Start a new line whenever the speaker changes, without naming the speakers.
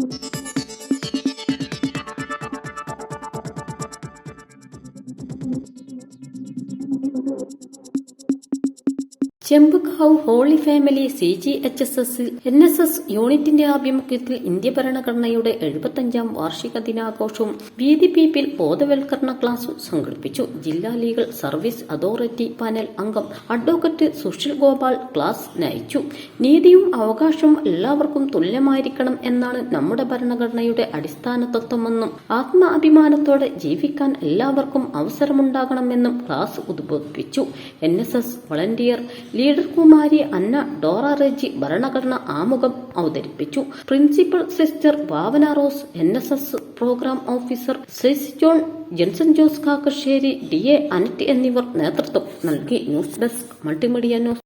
Thank you. Chembukavu holy family C G H S S N S S യൂണിറ്റിന്റെ ആഭിമുഖ്യത്തിൽ India ഭരണഘടനയുടെ എഴുപത്തഞ്ചാം വാർഷിക ദിനാഘോഷവും വീതി പീപ്പിൽ ബോധവൽക്കരണ ക്ലാസും സംഘടിപ്പിച്ചു. ജില്ലാ ലീഗൽ സർവീസ് അതോറിറ്റി പാനൽ അംഗം അഡ്വക്കേറ്റ് സുഷിൽ ഗോപാൽ ക്ലാസ് നയിച്ചു. നീതിയും അവകാശവും എല്ലാവർക്കും തുല്യമായിരിക്കണം എന്നാണ് നമ്മുടെ ഭരണഘടനയുടെ അടിസ്ഥാന തത്വമെന്നും ആത്മാഭിമാനത്തോടെ ജീവിക്കാൻ എല്ലാവർക്കും അവസരമുണ്ടാകണമെന്നും class ഉദ്ബോധിപ്പിച്ചു. N S S volunteer leader Kumari Anna Dora Reji ഭരണഘടന ആമുഖം അവതരിപ്പിച്ചു. Principal sister Bhavana Rose N S S programme officer cess John Jenson Jose Kakkassery D A Annette എന്നിവർ നേതൃത്വം നൽകി. News desk multimedia news.